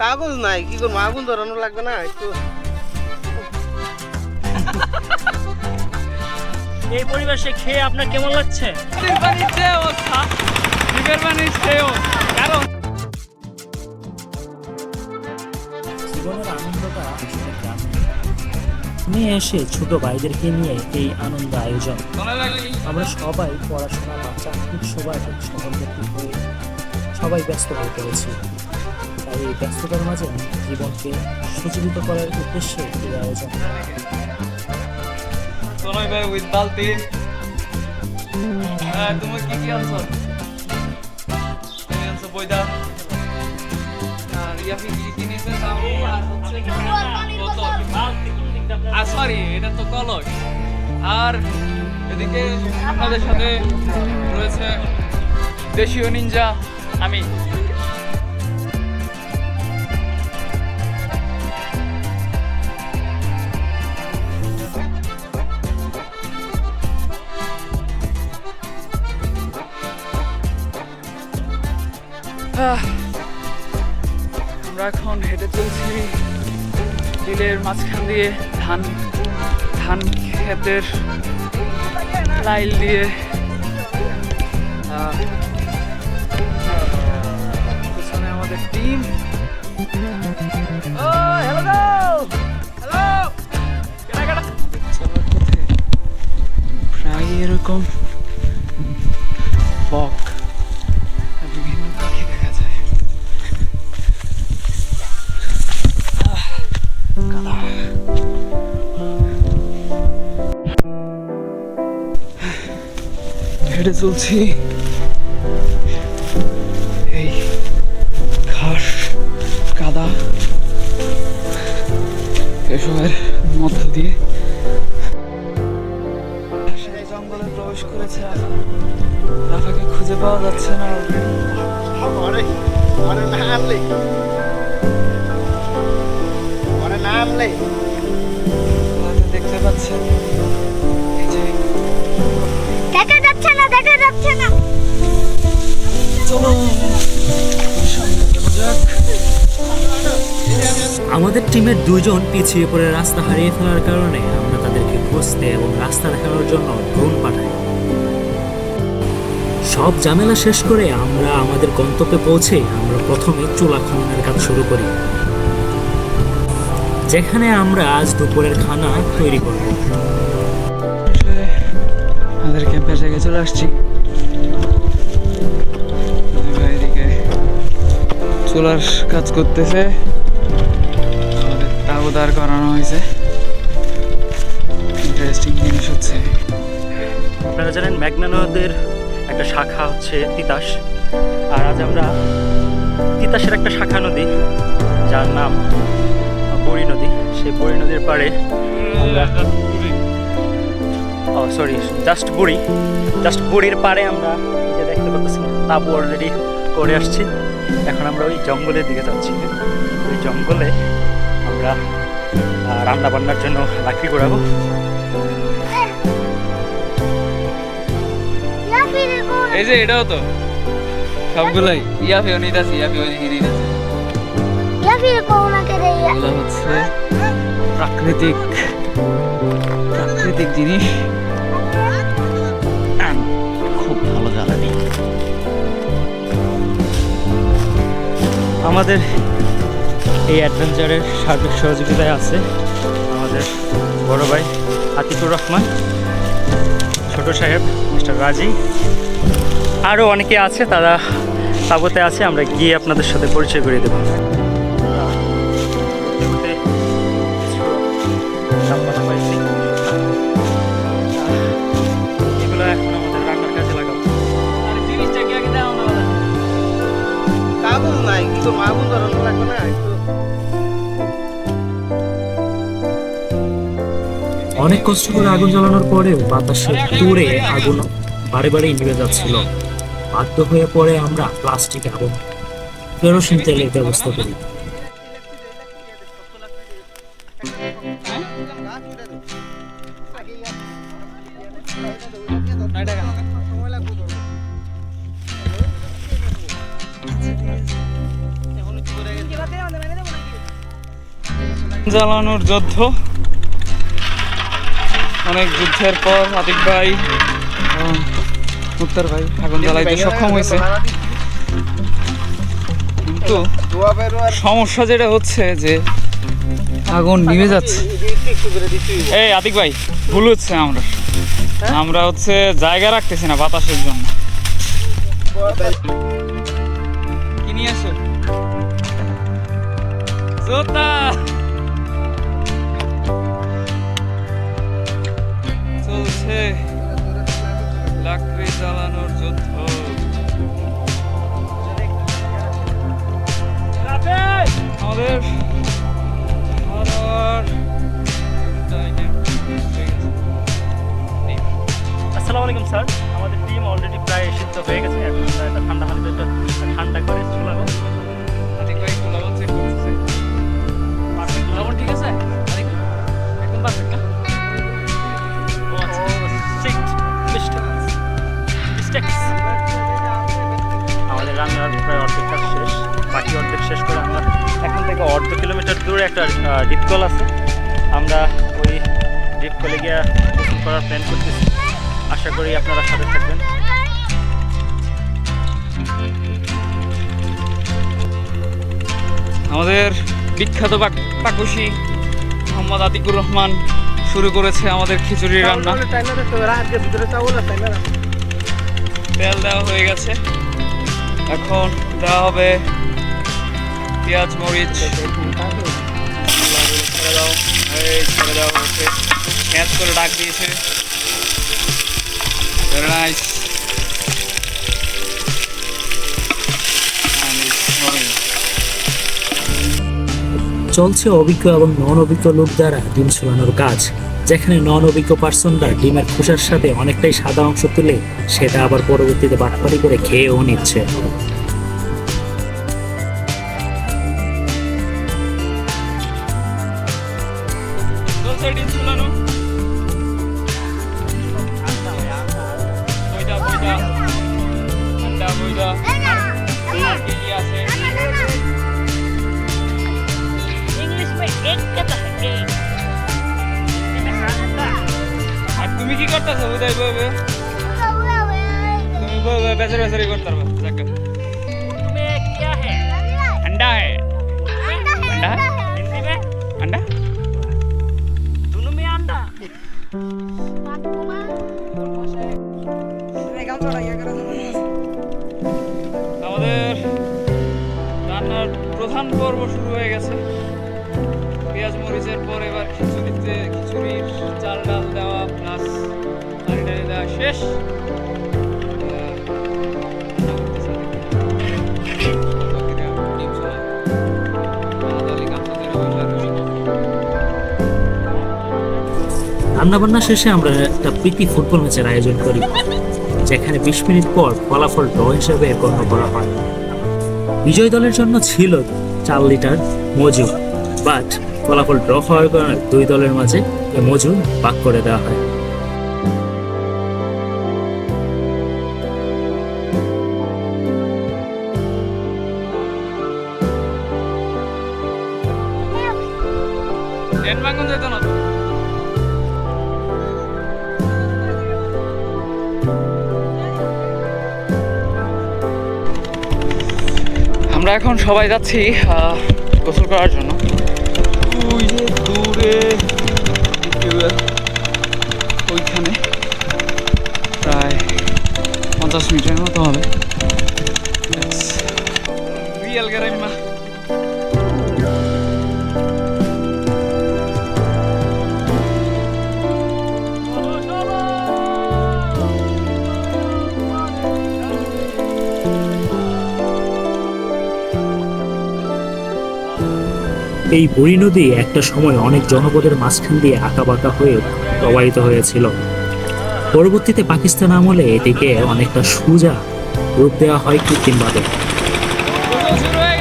কাগজ নাই কি করব? আগুন ধরানো লাগবে না একটু। এই পরিবেশে খেয়ে আপনার কেমন লাগছে? জীবনের আনন্দটা নিয়ে এসে ছোট ভাইদেরকে নিয়ে এই আনন্দ আয়োজন। আমরা সবাই পড়াশোনা বা চাকরির সবাই হয়ে সবাই ব্যস্ত হয়ে পড়েছি। তাই এই ব্যস্ততার মাঝে জীবনকে সুজীবিত করার উদ্দেশ্যে এই আয়োজন। আর এদিকে আপনাদের সাথে রয়েছে দেশীয় নিনজা আমি আমরা এখন হেঁটে চলছি বিলের মাঝখান দিয়ে ধান ধান ক্ষেতের লাইল দিয়ে। আহ, পিছনে আমাদের টিম ও হ্যালো হ্যালো চলার পথে প্রায় এরকম বক বিভিন্ন পাখি দেখা যায়। হেঁটে চলছি। আরে না আনলে আরে না আনলে হয়তো দেখতে পাচ্ছেন দেখা যাচ্ছে না, দেখা যাচ্ছে না। আমাদের টিমের দুজন পিছিয়ে পড়ে রাস্তা হারিয়ে ফেলার কারণে আমরা তাদেরকে খুঁজতে এবং রাস্তা দেখানোর জন্য ড্রোন পাঠাই। সব ঝামেলা শেষ করে আমরা আমাদের গন্তব্যে পৌঁছে আমরা প্রথমে চুলা খননের কাজ শুরু করি। যেখানে আমরা আজ দুপুরের খানা তৈরি করব। আমাদের ক্যাম্পের জায়গায় চলে আসছি। চুলার কাজ করতেছে। আমাদের তাও দাঁড় করানো হয়েছে। ইন্টারেস্টিং জিনিস হচ্ছে। আপনারা জানেন মেঘনা নদের একটা শাখা হচ্ছে তিতাস। আর আজ আমরা তিতাসের একটা শাখা নদী, যার নাম বড়ি নদী। সেই বড়ি নদীর পাড়ে ও সরি জাস্ট বুড়ি। জাস্ট বুড়ির পাড়ে আমরা যে দেখতে পাচ্ছি, তাবু অলরেডি করে আসছি। এখন আমরা ওই জঙ্গলের দিকে যাচ্ছি। ওই জঙ্গলে আমরা রান্না বান্নার জন্য লাকড়ি করাবো এই যে এটাও তো। সবগুলোই। ইয়াফিও নিতেছি ইয়াফি ওইদিকে নিতেছে ইয়া ফিরে কোন করে ইয়া এগুলো হচ্ছে প্রাকৃতিক প্রাকৃতিক জিনিস। খুব ভালো জ্বালানি। আমাদের এই অ্যাডভেঞ্চারের সার্বিক সহযোগিতায় আছে আমাদের বড় ভাই আতিকুর রহমান ছোট সাহেব মিস্টার রাজি। আরও অনেকে আছে তারা তাবতে আছে আমরা গিয়ে আপনাদের সাথে পরিচয় করিয়ে দেবো। আগুন ধরানো লাগবে। না। একটু। অনেক কষ্ট করে আগুন জ্বালানোর পরেও বাতাসে দূরে আগুন বারে বারে নিভে যাচ্ছিল। বাধ্য হয়ে পড়ে আমরা প্লাস্টিক এবং কেরোসিন তেলের ব্যবস্থা করি। জ্বালানোর যুদ্ধ। অনেক যুদ্ধের পর আতিক ভাই মুক্তার ভাই আগুন জ্বালাইতে সক্ষম হয়েছে। কিন্তু সমস্যা যেটা হচ্ছে যে আগুন নিভে যাচ্ছে। এই আতিক ভাই ভুল হচ্ছে আমরা। আমরা হচ্ছে জায়গা রাখতেছি না বাতাসের জন্য। কি নিয়ে আসো? জোতা আমাদের টিম অলরেডি প্রায় সিদ্ধ হয়ে গেছে। এখন এটা ঠান্ডা পানিতে ঠান্ডা করে লবণ লবণ ঠিক আছে? একদম পারফেক্ট না? ও আচ্ছা। আমাদের রান্নার প্রায় অর্ধেক কাজ শেষ। বাকি অর্ধেক শেষ করে আমরা এখান থেকে অর্ধ কিলোমিটার দূরে একটা ডিপকল আছে। আমরা ওই ডিপকলে গিয়ে করার প্ল্যান করতেছি। আশা করি আপনারা সাথে থাকবেন। আমাদের বিখ্যাত পাকুশি মোহাম্মদ আতিকুর রহমান শুরু করেছে আমাদের খিচুড়ি রান্না। তেল দেওয়া হয়ে গেছে। এখন দেওয়া হবে পেঁয়াজ মরিচ। ছেড়ে দাও এই ছেড়ে দেওয়া হচ্ছে করে ডাক দিয়েছে। চলছে অভিজ্ঞ এবং নন অভিজ্ঞ লোক দ্বারা ডিম ছোলানোর কাজ, যেখানে নন অভিজ্ঞ পার্সনরা ডিমের খোসার সাথে অনেকটাই সাদা অংশ তুলে সেটা আবার পরবর্তীতে বাটপাড়ি করে খেয়েও নিচ্ছে। করতেছো বুঝাই বই বই তুমি বই বই বেচার বেচারি করতে পারবে যাক में क्या है अंडा है अंडा है हिंदी में अंडा दोनों में अंडा আমাদের রান্নার প্রধান পর্ব শুরু হয়ে গেছে পেঁয়াজ মরিচের পর এবার খিচুড়িতে খিচুড়ির চাল ডাল দেওয়া প্লাস পানি টানি দেওয়া রান্নাবান্না শেষে আমরা একটা প্রীতি ফুটবল ম্যাচের আয়োজন করি, যেখানে বিশ মিনিট পর ফলাফল ড্র হিসেবে গণ্য করা হয়। বিজয় দলের জন্য ছিল চার লিটার মজু বাট ফলাফল ড্র হওয়ার কারণে দুই দলের মাঝে এই মজু ভাগ করে দেওয়া হয়। এখন সবাই যাচ্ছি গোসল করার জন্য। ওই যে দূরে ওইখানে। প্রায় পঞ্চাশ মিটারের মতো হবে। রিয়েল গ্যারাইমা এই বুড়ি নদী একটা সময় অনেক জনপদের মাঝখান দিয়ে আঁকাবাঁকা হয়ে প্রবাহিত হয়েছিল। পরবর্তীতে পাকিস্তান আমলে এটিকে অনেকটা সোজা রূপ দেওয়া হয় কৃত্রিমভাবে। গোসল শুরু হয়ে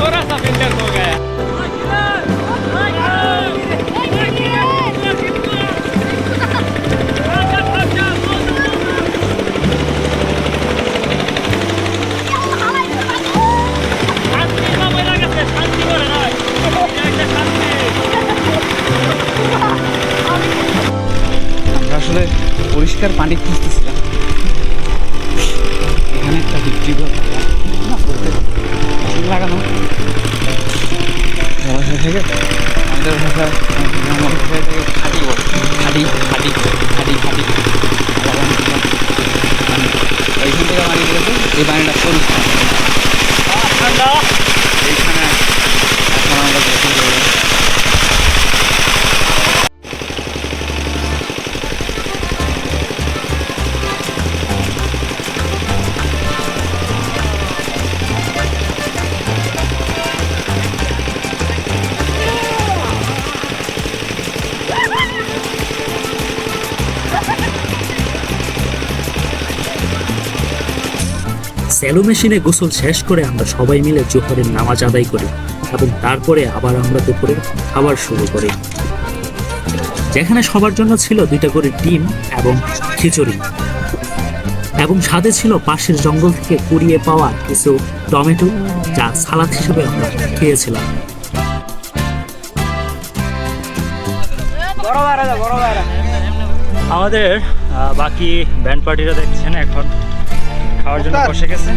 थोड़ा सा फ़िल्टर तो हो गया। জলাশয় থেকে আমাদের খাটি এইখান থেকে পানি দিয়েছে এই পানিটা পরিষ্কার এইখানে এখন আমরা স্যালো মেশিনে গোসল শেষ করে আমরা সবাই মিলে জোহরের নামাজ আদায় করি এবং তারপরে আবার আমরা দুপুরে খাবার শুরু করি। যেখানে সবার জন্য ছিল দুইটা করে ডিম এবং খিচুড়ি। এবং সাথে ছিল পাশের জঙ্গল থেকে কুড়িয়ে পাওয়া কিছু টমেটো যা সালাদ হিসেবে আমরা খেয়েছিলাম। আমাদের বাকি ব্যান্ড পার্টিরা দেখছেন এখন। খাওয়ার জন্য বসে গেছে।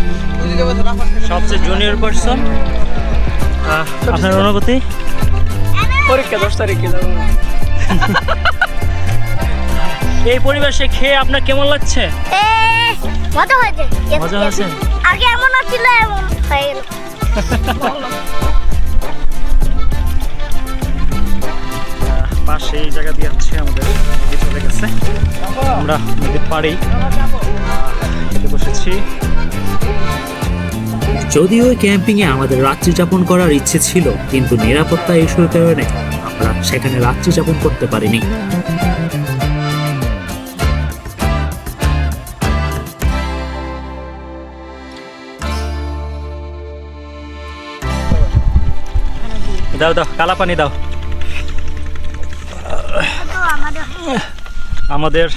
সবচেয়ে জুনিয়র পার্সন আপনার অনুভূতি? পরীক্ষা দশ তারিখে এই পরিবেশে খেয়ে আপনার কেমন লাগছে? মজা হয়েছে। মজা হয়েছে? আগে এমন ছিল এমন হয়ে গেল। আহ, পাশে এই জায়গা দিয়ে হচ্ছে আমাদের নদী চলে গেছে। আমরা নদীর পাড়েই বসেছি যদিও ক্যাম্পিং এ আমাদের রাত্রি যাপন করার ইচ্ছে ছিল কিন্তু নিরাপত্তা ইস্যুর কারণে আমরা সেখানে রাত্রি যাপন করতে পারিনি। দাও দাও কালা পানি দাও। আমাদের আমাদের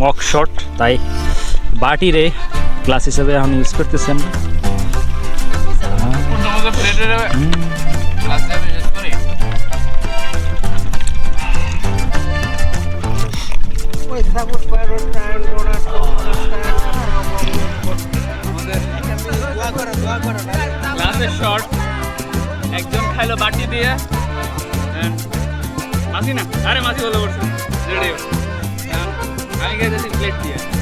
মক শট তাই বাটিরে গ্লাস হিসেবে এখন ইউজ করতেছেন। শর্ট একজন খাইলো বাটি দিয়ে। and মাসি না? আরে মাসি বলে বলছি আমি খাইতেছি প্লেট দিয়ে।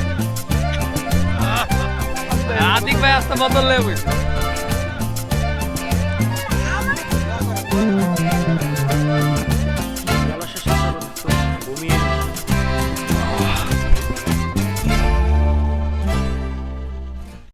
Adik bayas tamatul lewis.